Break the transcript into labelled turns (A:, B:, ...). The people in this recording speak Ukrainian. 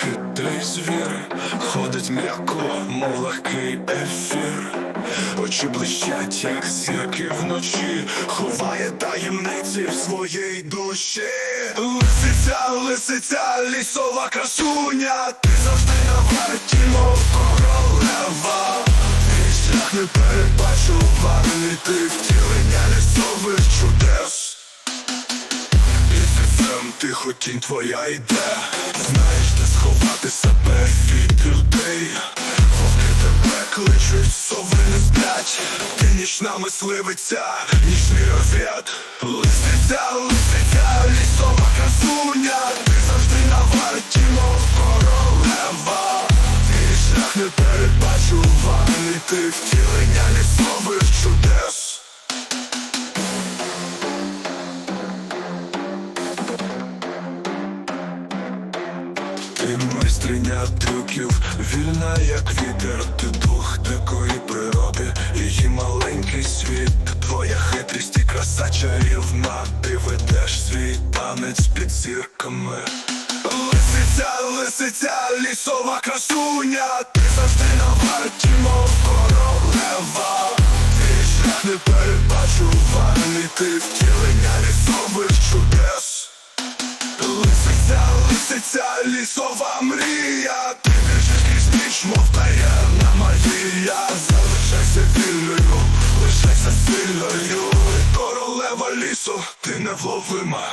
A: хитрий звір, ходить м'яко, мов легкий ефір. Очі блищать, як зірки вночі, ховає таємниці в своїй душі. Лисиця, лисиця, лісова красуня, ти завжди на варті, мов королева. Твій шлях не передбачуваний, ти втілення лісових тихо тінь твоя йде Знаєш, де сховати себе від людей? Вовки тебе кличуть, сови не сплять. Ти нічна мисливиця, нічний розвід Лисиця, лисиця, лісова красуня. Ти завжди на варті, мов королева. Твій шлях не передбачуваний Ти втілення лісових чудес Ти майстриня трюків, вільна як вітер, ти дух такої природи, її маленький світ, твоя хитрість і краса чарівна, ти ведеш свій танець під зірками. Лисиця, лисиця, лісова красуня, ти завжди на варті, мов королева. Твій шлях не передбачуваний, ти втілення лісових чудес. Лисиця, лісова мрія. Ти біжиш крізь ніч, мов таємна магія Залишайся вільною, лишайся сильною. Королева лісу, ти невловима